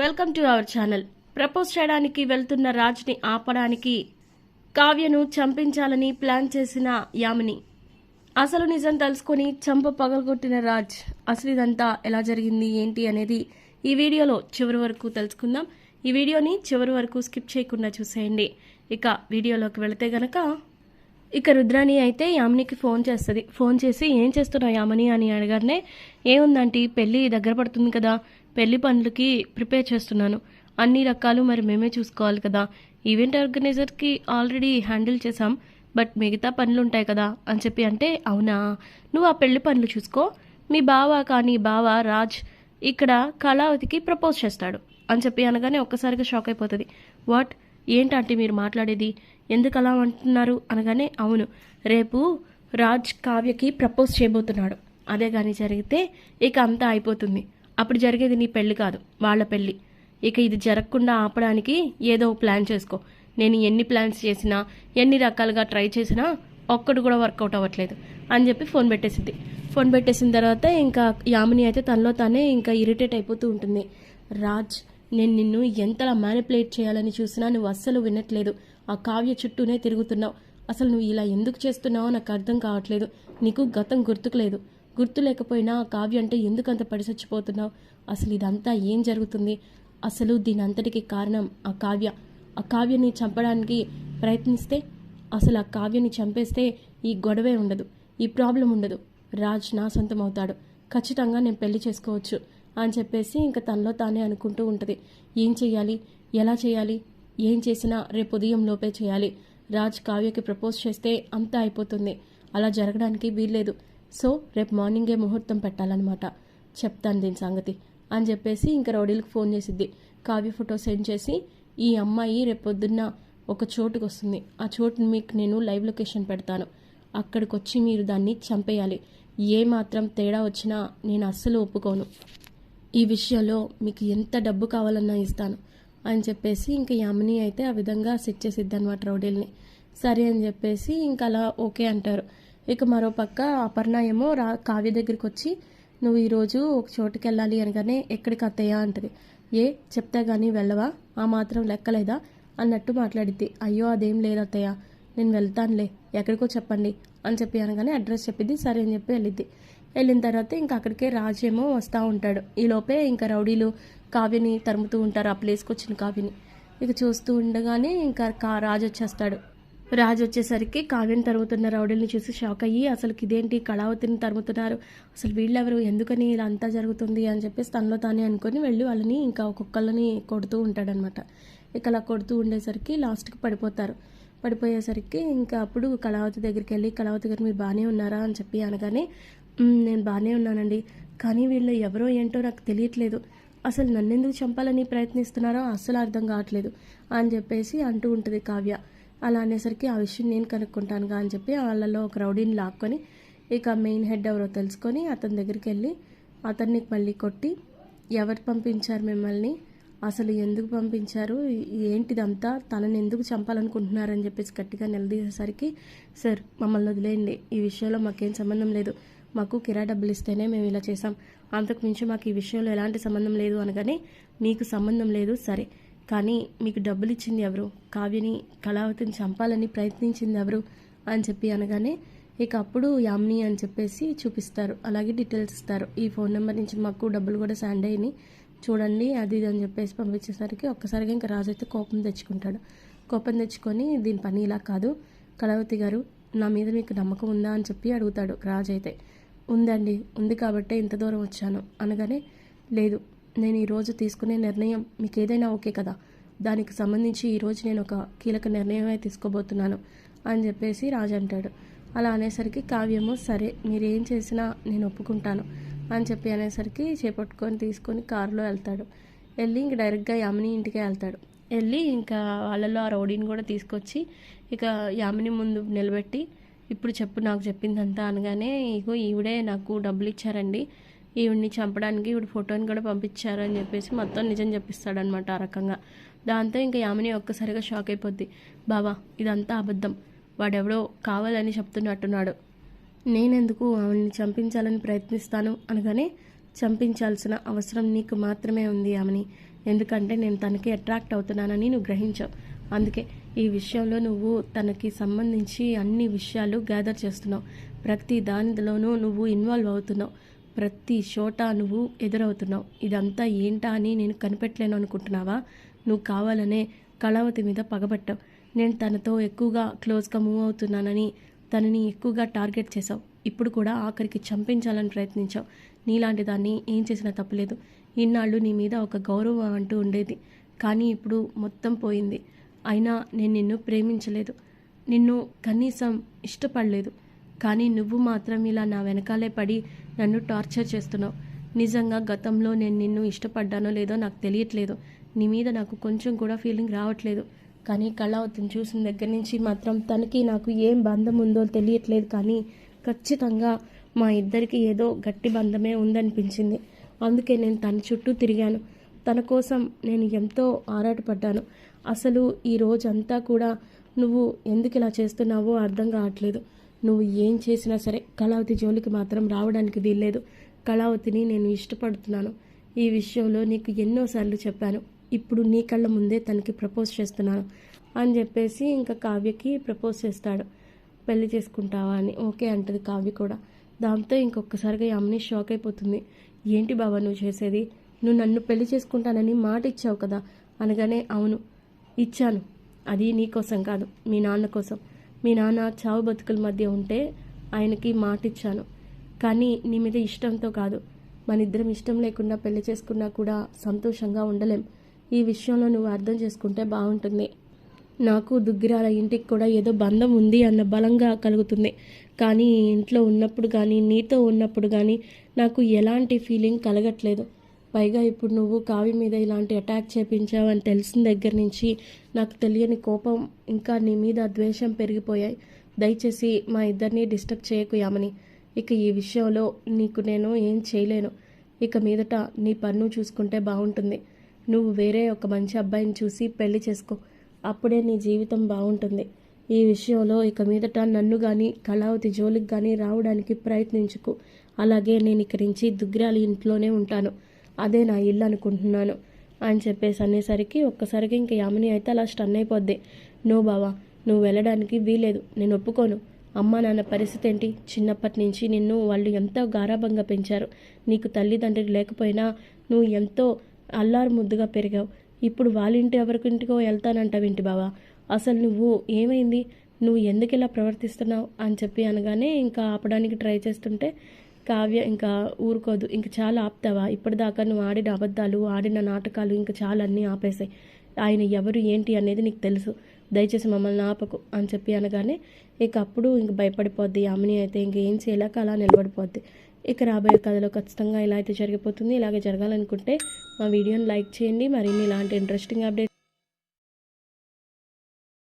Welcome to our channel. Propose చేయడానికి వెళ్తున్న రాజ్ని ఆపడానికి కావ్యను చంపించాలని ప్లాన్ చేసిన యామిని. అసలు నిజం తెలుసుకొని చంప పగలగొట్టిన రాజ్ అసలు ఇదంతా ఎలా జరిగింది? ఏంటి? అనేది ఈ వీడియోలో చివరి వరకు తెలుసుకుందాం. ఈ వీడియోని చివరి వరకు స్కిప్ చేయకుండా చూసేయండి. ఇక వీడియోలోకి వెళితే గనక ఇక రుద్రాణి అయితే యామినికి ఫోన్ చేస్తుంది. ఫోన్ చేసి ఏం చేస్తున్నావు యామిని? అని అడగానే ఏముందంటే పెళ్ళి దగ్గర పడుతుంది కదా. పెళ్ళి పనులకి ప్రిపేర్ చేస్తున్నాను. అన్ని రకాలు మరి మేమే చూసుకోవాలి కదా. ఈవెంట్ ఆర్గనైజర్కి ఆల్రెడీ హ్యాండిల్ చేసాం బట్ మిగతా పనులు ఉంటాయి కదా అని చెప్పి అంటే అవునా? నువ్వు ఆ పెళ్ళి పనులు చూసుకో. మీ బావ కానీ బావ రాజ్ ఇక్కడ కళావతికి ప్రపోజ్ చేస్తాడు అని చెప్పి అనగానే ఒక్కసారిగా షాక్ అయిపోతుంది. వాట్? ఏంటంటే మీరు మాట్లాడేది? ఎందుకు అలా అంటున్నారు? అనగానే అవును. రేపు రాజ్ కావ్యకి ప్రపోజ్ చేయబోతున్నాడు. అదే కానీ జరిగితే ఇక అంతా అయిపోతుంది. అప్పుడు జరిగేది నీ పెళ్ళి కాదు వాళ్ళ పెళ్ళి. ఇక ఇది జరగకుండా ఆపడానికి ఏదో ప్లాన్ చేసుకో. నేను ఎన్ని ప్లాన్స్ చేసినా ఎన్ని రకాలుగా ట్రై చేసినా ఒక్కడు కూడా వర్కౌట్ అవ్వట్లేదు అని చెప్పి ఫోన్ పెట్టేసింది. ఫోన్ పెట్టేసిన తర్వాత ఇంకా యామిని అయితే తనలో తానే ఇంకా ఇరిటేట్ అయిపోతూ ఉంటుంది. రాజ్ నేను నిన్ను ఎంతలా మ్యానిపులేట్ చేయాలని చూసినా నువ్వు అస్సలు వినట్లేదు. ఆ కావ్య చుట్టూనే తిరుగుతున్నావు. అసలు నువ్వు ఇలా ఎందుకు చేస్తున్నావో నాకు అర్థం కావట్లేదు. నీకు గతం గుర్తుకులేదు గుర్తు లేకపోయినా ఆ కావ్య అంటే ఎందుకంత పడి పడిసచ్చిపోతున్నావు? అసలు ఇదంతా ఏం జరుగుతుంది? అసలు దీని అంతటికి కారణం ఆ కావ్య. ఆ కావ్యని చంపడానికి ప్రయత్నిస్తే అసలు ఆ కావ్యని చంపేస్తే ఈ గొడవే ఉండదు ఈ ప్రాబ్లం ఉండదు. రాజ్ నా సొంతం అవుతాడు ఖచ్చితంగా నేను పెళ్ళి చేసుకోవచ్చు అని చెప్పేసి ఇంకా తనలో తానే అనుకుంటూ ఉంటుంది. ఏం చేయాలి ఎలా చేయాలి ఏం చేసినా రేపు ఉదయం లోపే చేయాలి. రాజ్ కావ్యకి ప్రపోజ్ చేస్తే అంతా అయిపోతుంది. అలా జరగడానికి వీల్లేదు. సో రేపు మార్నింగే ముహూర్తం పెట్టాలన్నమాట. చెప్తాను దీని సంగతి అని చెప్పేసి ఇంకా రౌడీలకు ఫోన్ చేసిద్ది. కావ్య ఫోటో సెండ్ చేసి ఈ అమ్మాయి రేపు పొద్దున్న ఒక చోటుకు వస్తుంది. ఆ చోటుని మీకు నేను లైవ్ లొకేషన్ పెడతాను. అక్కడికి వచ్చి మీరు దాన్ని చంపేయాలి. ఏ మాత్రం తేడా వచ్చినా నేను అస్సలు ఒప్పుకోను. ఈ విషయంలో మీకు ఎంత డబ్బు కావాలన్నా ఇస్తాను అని చెప్పేసి ఇంకా యామిని అయితే ఆ విధంగా సెట్ చేసిద్ది అనమాట రౌడీల్ని. సరే అని చెప్పేసి ఇంకా అలా ఓకే అంటారు. ఇక మరో పక్క అపర్ణ ఏమో రా కావ్య దగ్గరికి వచ్చి నువ్వు ఈరోజు ఒక చోటుకి వెళ్ళాలి అనగానే ఎక్కడికి అత్తయ్యా? అంటది. ఏ చెప్తే కానీ వెళ్ళవా? ఆ మాత్రం లెక్కలేదా? అన్నట్టు మాట్లాడిద్ది. అయ్యో అదేం లేదు అత్తయ్య. నేను వెళ్తానులే. ఎక్కడికో చెప్పండి అని చెప్పి అనగానే అడ్రస్ చెప్పింది సరే అని చెప్పి వెళ్ళిద్ది. వెళ్ళిన తర్వాత ఇంకా అక్కడికే రాజేమో వస్తూ ఉంటాడు. ఈ లోపే ఇంకా రౌడీలు కావ్యని తరుముతూ ఉంటారు. ఆ ప్లేస్కి వచ్చిన కావ్యని. ఇక చూస్తూ ఉండగానే ఇంకా కా రాజు వచ్చేస్తాడు. రాజు వచ్చేసరికి కావ్యం తరుముతున్న రౌడీల్ని చూసి షాక్ అయ్యి అసలు ఇదేంటి? కళావతిని తరుముతున్నారు. అసలు వీళ్ళెవరు? ఎందుకని ఇలా అంతా జరుగుతుంది? అని చెప్పేసి తనలో తానే అనుకొని వెళ్ళి వాళ్ళని ఇంకా ఒక్కొక్కళ్ళని కొడుతూ ఉంటాడనమాట. ఇక అలా కొడుతూ ఉండేసరికి లాస్ట్కి పడిపోతారు. పడిపోయేసరికి ఇంకా అప్పుడు కళావతి దగ్గరికి వెళ్ళి కళావతి గారు మీరు బాగానే ఉన్నారా? అని చెప్పి అనగానే నేను బాగానే ఉన్నానండి. కానీ వీళ్ళు ఎవరో ఏంటో నాకు తెలియట్లేదు. అసలు నన్నెందుకు చంపాలని ప్రయత్నిస్తున్నారో అస్సలు అర్థం కావట్లేదు. అని చెప్పేసి అంటూ ఉంటుంది కావ్య. అలా అనేసరికి ఆ విషయం నేను కనుక్కుంటానుగా అని చెప్పి వాళ్ళలో ఒక రౌడీని లాక్కొని ఇక మెయిన్ హెడ్ ఎవరో తెలుసుకొని అతని దగ్గరికి వెళ్ళి అతన్ని మళ్ళీ కొట్టి ఎవరు పంపించారు మిమ్మల్ని? అసలు ఎందుకు పంపించారు? ఏంటిదంతా? తనని ఎందుకు చంపాలనుకుంటున్నారని చెప్పేసి గట్టిగా నిలదీసేసరికి సార్ మమ్మల్ని వదిలేయండి. ఈ విషయంలో మాకేం సంబంధం లేదు. మాకు కిరా డబ్బులు ఇస్తేనే మేము ఇలా చేసాం అంతకు మించి మాకు ఈ విషయంలో ఎలాంటి సంబంధం లేదు అనగానే మీకు సంబంధం లేదు. సరే. కానీ మీకు డబ్బులు ఇచ్చింది ఎవరు? కావ్యని కళావతిని చంపాలని ప్రయత్నించింది ఎవరు? అని చెప్పి అనగానే ఇక అప్పుడు యామ్ని అని చెప్పేసి చూపిస్తారు. అలాగే డీటెయిల్స్ ఇస్తారు. ఈ ఫోన్ నెంబర్ నుంచి మాకు డబ్బులు కూడా శాండ్ అయ్యి చూడండి అది ఇది అని చెప్పేసి పంపించేసరికి ఒక్కసారిగా ఇంకా రాజు అయితే కోపం తెచ్చుకుంటాడు. కోపం తెచ్చుకొని దీని పని ఇలా కాదు. కళావతి గారు నా మీద మీకు నమ్మకం ఉందా? అని చెప్పి అడుగుతాడు రాజు అయితే ఉందండి. ఉంది కాబట్టే ఇంత దూరం వచ్చాను. అనగానే లేదు. నేను ఈరోజు తీసుకునే నిర్ణయం మీకు ఏదైనా ఓకే కదా. దానికి సంబంధించి ఈరోజు నేను ఒక కీలక నిర్ణయమే తీసుకోబోతున్నాను అని చెప్పేసి రాజు అంటాడు. అలా అనేసరికి కావ్యము సరే మీరు ఏం చేసినా నేను ఒప్పుకుంటాను అని చెప్పి అనేసరికి చేపట్టుకొని తీసుకొని కారులో వెళ్తాడు. వెళ్ళి ఇంక డైరెక్ట్గా యామిని ఇంటికే వెళ్తాడు. వెళ్ళి ఇంకా వాళ్ళలో ఆ రౌడీని కూడా తీసుకొచ్చి ఇక యామిని ముందు నిలబెట్టి ఇప్పుడు చెప్పు నాకు చెప్పిందంతా అనగానే ఇగో ఈవిడే నాకు డబ్బులు ఇచ్చారండి. ఈవిడ్ని చంపడానికి ఈవిడ ఫోటోని కూడా పంపించారు అని చెప్పేసి మొత్తం నిజం చెప్పిస్తాడనమాట ఆ రకంగా. దాంతో ఇంకా యామిని ఒక్కసారిగా షాక్ అయిపోద్ది. బావా ఇదంతా అబద్ధం. వాడెవడో కావాలని చెప్తున్నట్టున్నాడు. నేనెందుకు ఆమెని చంపించాలని ప్రయత్నిస్తాను అనగానే చంపించాల్సిన అవసరం నీకు మాత్రమే ఉంది ఆమెని ఎందుకంటే నేను తనకి అట్రాక్ట్ అవుతున్నానని నువ్వు గ్రహించావు. అందుకే ఈ విషయంలో నువ్వు తనకి సంబంధించి అన్ని విషయాలు గ్యాదర్ చేస్తున్నావు. ప్రతి దానిలోనూ నువ్వు ఇన్వాల్వ్ అవుతున్నావు. ప్రతి చోట నువ్వు ఎదురవుతున్నావు. ఇదంతా ఏంటా అని నేను కనిపెట్టలేను అనుకుంటున్నావా? నువ్వు కావాలనే కళావతి మీద పగబట్టావు. నేను తనతో ఎక్కువగా క్లోజ్గా మూవ్ అవుతున్నానని తనని ఎక్కువగా టార్గెట్ చేశావు. ఇప్పుడు కూడా ఆఖరికి చంపించాలని ప్రయత్నించావు. నీలాంటి దాన్ని ఏం చేసినా తప్పులేదు. ఇన్నాళ్ళు నీ మీద ఒక గౌరవం అంటూ ఉండేది. కానీ ఇప్పుడు మొత్తం పోయింది. అయినా నేను నిన్ను ప్రేమించలేదు. నిన్ను కనీసం ఇష్టపడలేదు. కానీ నువ్వు మాత్రం ఇలా నా వెనకాలే పడి నన్ను టార్చర్ చేస్తున్నావు. నిజంగా గతంలో నేను నిన్ను ఇష్టపడ్డానో లేదో నాకు తెలియట్లేదు. నీ మీద నాకు కొంచెం కూడా ఫీలింగ్ రావట్లేదు. కానీ కళావతిని చూసిన దగ్గర నుంచి మాత్రం తనకి నాకు ఏం బంధం ఉందో తెలియట్లేదు. కానీ ఖచ్చితంగా మా ఇద్దరికి ఏదో గట్టి బంధమే ఉందనిపించింది. అందుకే నేను తన చుట్టూ తిరిగాను. తన కోసం నేను ఎంతో ఆరాటపడ్డాను. అసలు ఈ రోజంతా కూడా నువ్వు ఎందుకు ఇలా చేస్తున్నావో అర్థం కావట్లేదు. నువ్వు ఏం చేసినా సరే కళావతి జోలికి మాత్రం రావడానికి వీల్లేదు. కళావతిని నేను ఇష్టపడుతున్నాను. ఈ విషయంలో నీకు ఎన్నోసార్లు చెప్పాను. ఇప్పుడు నీ కళ్ళ ముందే తనకి ప్రపోజ్ చేస్తున్నాను అని చెప్పేసి ఇంకా కావ్యకి ప్రపోజ్ చేస్తాడు. పెళ్ళి చేసుకుంటావా అని. ఓకే అంటది కావ్య కూడా. దాంతో ఇంకొకసారిగా అమ్మని షాక్ అయిపోతుంది. ఏంటి బాబా నువ్వు చేసేది? నువ్వు నన్ను పెళ్ళి చేసుకుంటానని మాట ఇచ్చావు కదా. అనగానే అవును ఇచ్చాను. అది నీ కోసం కాదు మీ నాన్న కోసం. మీ నాన్న చావు బతుకుల మధ్య ఉంటే ఆయనకి మాట ఇచ్చాను కానీ నీ మీద ఇష్టంతో కాదు. మన ఇద్దరం ఇష్టం లేకుండా పెళ్ళి చేసుకున్నా కూడా సంతోషంగా ఉండలేం. ఈ విషయంలో నువ్వు అర్థం చేసుకుంటే బాగుంటుంది. నాకు దుగ్గిరాల ఇంటికి కూడా ఏదో బంధం ఉంది అన్న బలంగా కలుగుతుంది. కానీ ఇంట్లో ఉన్నప్పుడు కానీ నీతో ఉన్నప్పుడు కానీ నాకు ఎలాంటి ఫీలింగ్ కలగట్లేదు. పైగా ఇప్పుడు నువ్వు కావి మీద ఇలాంటి అటాక్ చేపించావు అని తెలిసిన దగ్గర నుంచి నాకు తెలియని కోపం ఇంకా నీ మీద ద్వేషం పెరిగిపోయాయి. దయచేసి మా ఇద్దరిని డిస్టర్బ్ చేయకు యామని. ఇక ఈ విషయంలో నీకు నేను ఏం చేయలేను. ఇక మీదట నీ పన్ను చూసుకుంటే బాగుంటుంది. నువ్వు వేరే ఒక మంచి అబ్బాయిని చూసి పెళ్ళి చేసుకో. అప్పుడే నీ జీవితం బాగుంటుంది. ఈ విషయంలో ఇక మీదట నన్ను కానీ కళావతి జోలికి కానీ రావడానికి ప్రయత్నించుకు. అలాగే నేను ఇక్కడి నుంచి దుగ్గిరాలి ఇంట్లోనే ఉంటాను. అదే నా ఇల్లు అనుకుంటున్నాను అని చెప్పేసి అనేసరికి ఒక్కసారికి ఇంక యామిని అయితే అలా స్టన్ అయిపోద్ది. నో బావా నువ్వు వెళ్ళడానికి వీలేదు నేను ఒప్పుకోను. అమ్మ నాన్న పరిస్థితి ఏంటి? చిన్నప్పటి నుంచి నిన్ను వాళ్ళు ఎంతో గారాభంగా పెంచారు. నీకు తల్లిదండ్రులు లేకపోయినా నువ్వు ఎంతో అల్లారు ముద్దుగా పెరిగావు. ఇప్పుడు వాళ్ళ ఇంటి ఎవరికింటికో వెళ్తానంటావేంటి బావా? అసలు నువ్వు ఏమైంది? నువ్వు ఎందుకు ఇలా ప్రవర్తిస్తున్నావు? అని చెప్పి అనగానే ఇంకా ఆపడానికి ట్రై చేస్తుంటే కావ్య ఇంకా ఊరుకోదు. ఇంక చాలా ఆపుతావా? ఇప్పటిదాకా నువ్వు ఆడిన అబద్ధాలు ఆడిన నాటకాలు ఇంకా చాలా అన్నీ ఆపేసాయి ఆయన ఎవరు ఏంటి అనేది నీకు తెలుసు. దయచేసి మమ్మల్ని ఆపకు అని చెప్పి అనగానే ఇక అప్పుడు ఇంక భయపడిపోద్ది. అమ్మని అయితే ఇంక ఏం చేయలేక అలా నిలబడిపోద్ది. ఇక రాబోయే కథలో ఖచ్చితంగా ఇలా అయితే జరిగిపోతుంది. ఇలాగే జరగాలనుకుంటే మా వీడియోని లైక్ చేయండి. మరిన్ని ఇలాంటి ఇంట్రెస్టింగ్ అప్డేట్